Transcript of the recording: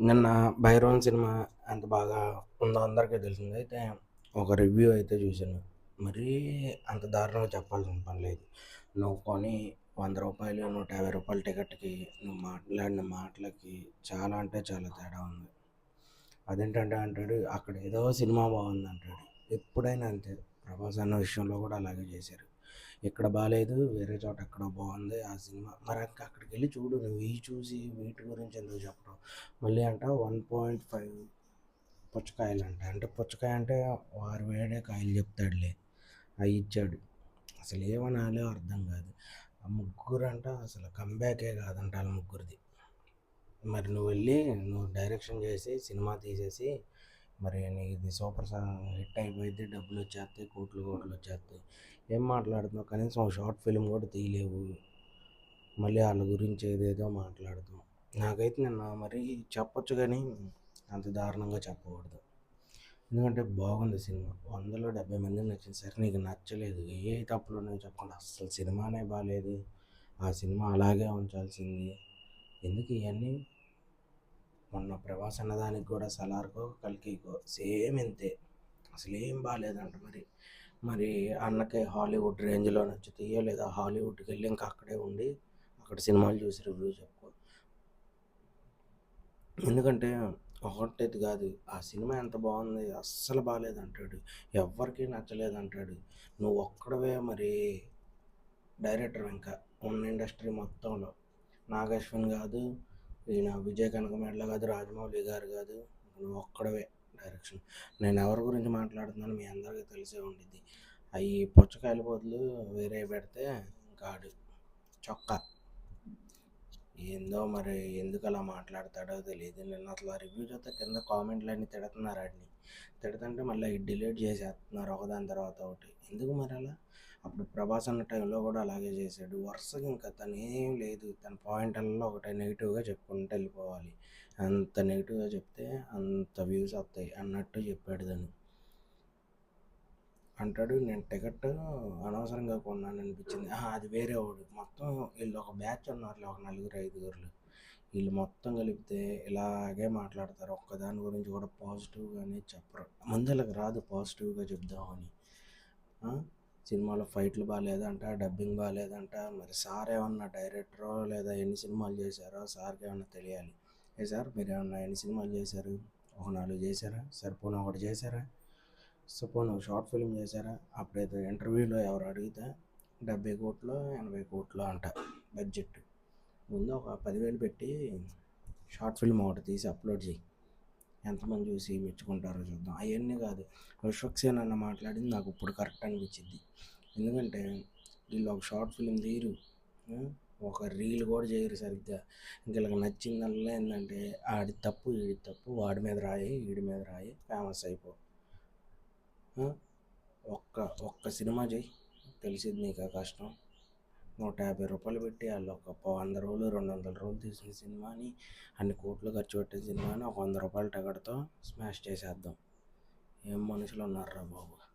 నిన్న భైరవన్ సినిమా ఎంత బాగా ఉందో అందరికీ తెలిసింది. అయితే ఒక రివ్యూ అయితే చూశాను. మరీ అంత దారుణంగా చెప్పాల్సిన పని లేదు. నువ్వు కొని వంద రూపాయలు నూట యాభై రూపాయల టికెట్కి నువ్వు మాట్లాడిన మాటలకి చాలా అంటే చాలా తేడా ఉంది. అదేంటంటే అంటాడు అక్కడ ఏదో సినిమా బాగుంది అంటాడు. ఎప్పుడైనా అంతే. ప్రభాస్ అన్న విషయంలో కూడా అలాగే చేశారు. ఇక్కడ బాగాలేదు వేరే చోట ఎక్కడో బాగుంది ఆ సినిమా. మరి అక్కడికి వెళ్ళి చూడు నువ్వు ఇవి చూసి వీటి గురించి ఎందుకు చెప్పడం? మళ్ళీ అంట వన్ పాయింట్ ఫైవ్ పుచ్చకాయలు అంట. అంటే పుచ్చకాయ అంటే వారు వేడే కాయలు చెప్తాడులే. అవి ఇచ్చాడు. అసలు ఏమనాలో అర్థం కాదు. ఆ ముగ్గురు అంట అసలు కంబ్యాకే కాదంట వాళ్ళ ముగ్గురిది. మరి నువ్వు వెళ్ళి నువ్వు డైరెక్షన్ చేసి సినిమా తీసేసి మరి నీకు ఇది సూపర్ హిట్ అయిపోయింది డబ్బులు వచ్చేస్తాయి కోట్లు కోట్లు వచ్చేస్తాయి. ఏం మాట్లాడుతున్నావు? కనీసం షార్ట్ ఫిల్మ్ కూడా తీయలేవు. మళ్ళీ వాళ్ళ గురించి ఏదేదో మాట్లాడుతాం నాకైతే నిన్న మరి చెప్పొచ్చు కానీ అంత దారుణంగా చెప్పకూడదు. ఎందుకంటే బాగుంది సినిమా. వందలో డెబ్బై మంది నచ్చింది. సరే నీకు నచ్చలేదు. ఏ తప్పులు ఉన్నాయో చెప్పకుండా అసలు సినిమానే బాగాలేదు ఆ సినిమా అలాగే ఉంచాల్సింది. ఎందుకు ఇవన్నీ? మొన్న ప్రభాస్ అన్నదానికి కూడా సలార్కో కల్కీకో సేమ్ ఇంతే. అసలు ఏం బాగాలేదంట మరి. మరి అన్నకి హాలీవుడ్ రేంజ్లో నచ్చుతాయో లేదా హాలీవుడ్కి వెళ్ళి ఇంకా అక్కడే ఉండి అక్కడ సినిమాలు చూసి రివ్యూ చెప్పుకో ఎందుకంటే ఒకటేది కాదు ఆ సినిమా ఎంత బాగుంది అస్సలు బాగాలేదు అంటాడు ఎవరికీ నచ్చలేదు అంటాడు నువ్వు ఒక్కడవే మరి డైరెక్టర్ ఇంకా ఉన్న ఇండస్ట్రీ మొత్తంలో. నాగశ్విన్ కాదు ఈయన విజయ్ కనకమేడల కాదు రాజమౌళి గారు కాదు నువ్వు ఒక్కడవే డైరెక్షన్ నేను ఎవరి గురించి మాట్లాడుతున్నాను మీ అందరికీ తెలిసే ఉండిద్ది. అవి పుచ్చకాయల బదులు వేరే పెడితే గాడు చొక్కా. ఏందో మరి ఎందుకు అలా మాట్లాడతాడో తెలియదు నిన్న అసలు రివ్యూ చూస్తే కింద కామెంట్లు అన్నీ తిడుతున్నారు ఆడిని తిడుతుంటే మళ్ళీ డిలీట్ చేసేస్తున్నారు ఒకదాని తర్వాత ఒకటి. ఎందుకు మరి అలా? అప్పుడు ప్రభాస్ అన్న టైంలో కూడా అలాగే చేశాడు. వరుసగా ఇంకా తను ఏం లేదు. తన పాయింట్లలో ఒకటి నెగిటివ్గా చెప్పుకుంటూ వెళ్ళిపోవాలి. అంత నెగిటివ్గా చెప్తే అంత వ్యూస్ వస్తాయి అన్నట్టు చెప్పాడు తను అంటాడు నేను టికెట్ అనవసరంగా కొన్నాను అనిపించింది. అది వేరే వాడు. మొత్తం వీళ్ళు ఒక బ్యాచ్ ఉన్నారు ఒక నలుగురు ఐదుగురులు. వీళ్ళు మొత్తం కలిపితే ఇలాగే మాట్లాడతారు. ఒక్కదాని గురించి కూడా పాజిటివ్గానే చెప్పరు. ముందలకు రాదు పాజిటివ్గా చెప్దామని. సినిమాలో ఫైట్లు బాగాలేదంట డబ్బింగ్ బాగాలేదంట మరి సార్ ఏమన్నా డైరెక్టరో లేదా ఎన్ని సినిమాలు చేశారో సార్కి ఏమన్నా తెలియాలి. ఏ సార్ మీరు ఏమన్నా ఎన్ని సినిమాలు చేశారు? ఒక నాలుగు చేశారా? సరిపోయిన ఒకటి చేశారా? సపోజ్ నువ్వు షార్ట్ ఫిల్మ్ చేశారా? అప్పుడైతే ఇంటర్వ్యూలో ఎవరు అడిగితే డెబ్బై కోట్లు ఎనభై కోట్లు అంట బడ్జెట్. ముందు ఒక పదివేలు పెట్టి షార్ట్ ఫిల్మ్ ఒకటి తీసి అప్లోడ్ చేయి. ఎంతమంది చూసి మెచ్చుకుంటారో చూద్దాం. అవన్నీ కాదు. విశ్వక్సేన్ అన్న మాట్లాడింది నాకు ఇప్పుడు కరెక్ట్ అనిపించింది. ఎందుకంటే వీళ్ళు ఒక షార్ట్ ఫిల్మ్ తీయరు. ఒక రీల్ కూడా చేయరు సరిగ్గా. ఇంక వీళ్ళకి నచ్చిందల్లా ఏంటంటే ఆడి తప్పు వీడి తప్పు వాడి మీద రాయి వీడి మీద రాయి ఫేమస్ అయిపో ఒక్క ఒక్క సినిమా చేయి తెలిసింది నీకు కష్టం. నూట యాభై రూపాయలు పెట్టి వాళ్ళు ఒక వంద రోజులు రెండు వందల రోజులు తీసిన సినిమాని అన్ని కోట్లు ఖర్చు పెట్టిన సినిమాని ఒక వంద రూపాయలు టగడతో స్మాష్ చేసేద్దాం. ఏం మనుషులు ఉన్నారా బాబు.